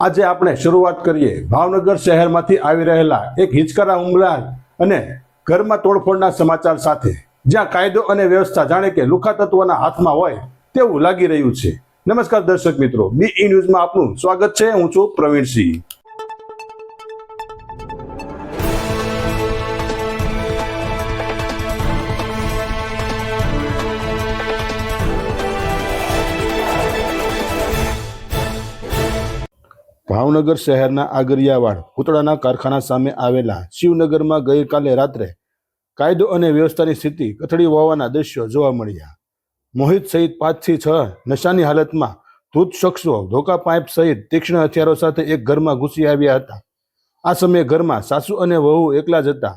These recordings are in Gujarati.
આજે આપણે શરૂઆત કરીએ. ભાવનગર શહેરમાંથી આવી રહેલા એક હિચકારા હુમલા અને ઘરમાં તોડફોડના સમાચાર સાથે. જ્યાં કાયદો અને વ્યવસ્થા જાણે કે લુખા તત્વના હાથમાં હોય તેવું લાગી રહ્યું છે. નમસ્કાર દર્શક મિત્રો બી ઈ ન્યૂઝમાં આપનું સ્વાગત છે. હું છું પ્રવીણસિંહ. ભાવનગર શહેરના આગરિયાવાડ પૂતળાના કારખાના સામે આવેલા શિવનગરમાં ગઈકાલે રાત્રે કાયદો અને વ્યવસ્થાની સ્થિતિ કથળી હોવાના દ્રશ્યો જોવા મળ્યા. મોહિત સહિત પાંચથી છ નશાની હાલતમાં ધૂત શખ્સો ધોકા પાઇપ સહિત તીક્ષ્ણ હથિયારો સાથે એક ઘરમાં ઘૂસી આવ્યા હતા. આ સમયે ઘરમાં સાસુ અને વહુ એકલા જ હતા.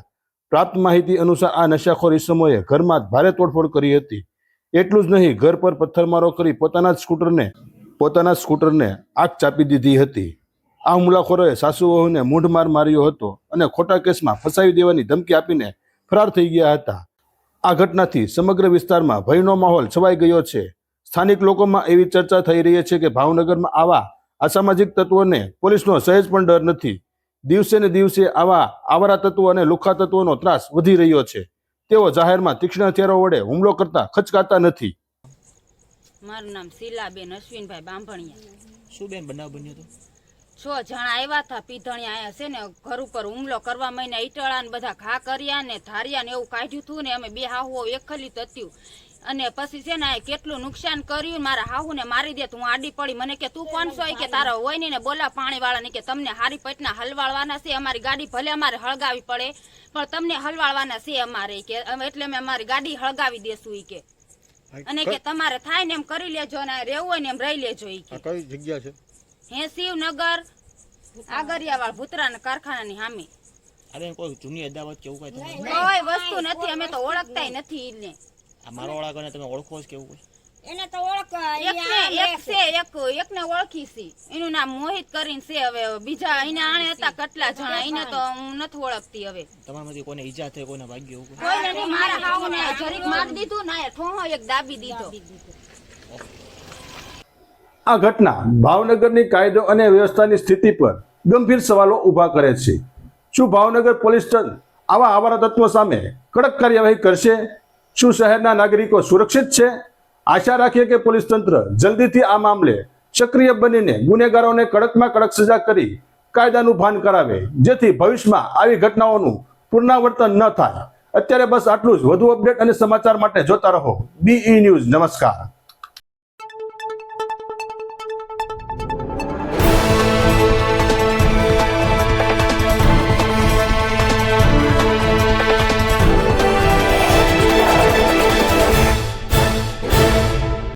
પ્રાપ્ત માહિતી અનુસાર આ નશાખોર ઇસમોએ ઘરમાં ભારે તોડફોડ કરી હતી. એટલું જ નહીં, ઘર પર પથ્થરમારો કરી પોતાના સ્કૂટરને પોતાના સ્કૂટરને આગ ચાપી દીધી હતી. આ હુમલાખોરોએ સાસુ વહુને મૂઢમાર માર્યો હતો અને ખોટા કેસમાં ફસાવી દેવાની ધમકી આપીને ફરાર થઈ ગયા હતા. આ ઘટનાથી સમગ્ર વિસ્તારમાં ભયનો માહોલ છવાઈ ગયો છે. સ્થાનિક લોકોમાં એવી ચર્ચા થઈ રહી છે કે ભાવનગરમાં આવા અસામાજિક તત્વોને પોલીસનો સહેજ પણ ડર નથી. દિવસે ને દિવસે આવા આવારા તત્વો અને લુખા તત્વોનો ત્રાસ વધી રહ્યો છે. તેઓ જાહેરમાં તીક્ષ્ણ હથિયારો વડે હુમલો કરતા ખચકાતા નથી. મારું નામ શીલાબેન અશ્વિનભાઈ બાંભણિયા. શું બેન બનાવ બન્યો હતો છ જણા આવ્યા હતા પીધણિયા આયા છે ને ઘર ઉપર હુમલો કરવા મહિને ઈટળા ને બધા ઘા કર્યા ને ધાર્યા ને એવું કાઢ્યું હતું ને અમે બે હાહુઓ એકલી તત્યું અને પછી છે ને કેટલું નુકસાન કર્યું મારા હાહુ ને મારી દે હું આડી પડી. મને કે તું કોણ છો? કે તારા હોય ને બોલા પાણી વાળા ને કે તમને હારી પટના હલવાળવાના છે અમારી ગાડી ભલે અમારે હળગાવી પડે પણ તમને હલવાળવાના છે અમારે. કે એટલે અમે અમારી ગાડી હળગાવી દેશું. ઈ કે અને કે તમારે થાય ને એમ કરી લેજો ને રહેવું હોય ને એમ રહી લેજો. ઈ કે કઈ જગ્યા છે? હે શિવનગર? આગરિયાવાળ ભૂતરાના કારખાનાની સામે અરે કોઈ જૂની અદાવત કેવું કઈ તમે કોઈ વસ્તુ નથી અમે તો ઓળખતાય નથી ઈને. આ મારો ઓળખો ને તમે ઓળખો જ કેવું કોઈ એને તો ઓળખ એક છે એક એકને ઓળખી છે. એનું નામ મોહિત કરીને છે હવે. બીજા એને આણે હતા કેટલા જણા એને તો હું નથી ઓળખતી હવે. તમારામાંથી કોને ઈજા થઈ કોને ભાગ્ય કોઈને મારા હાહુને જરીક માર દીધું ને ઠોહો એક દાબી દીધો. આ ઘટના ભાવનગરની કાયદો અને વ્યવસ્થાની સ્થિતિ પર ગંભીર સવાલો ઊભા કરે છે. શું ભાવનગર પોલીસ આવા આવારા તત્વો સામે કડક કાર્યવાહી કરશે? શું શહેરના નાગરિકો સુરક્ષિત છે? આશા રાખીએ કે પોલીસ તંત્ર જલ્દીથી આ મામલે સક્રિય બનીને ગુનેગારોને કડકમાં કડક સજા કરી કાયદાનું ભાન કરાવે, જેથી ભવિષ્યમાં આવી ઘટનાઓનું પુનરાવર્તન ન થાય. અત્યારે બસ આટલું જ. વધુ અપડેટ અને સમાચાર માટે જોતા રહો. બીઈ ન્યૂઝ નમસ્કાર.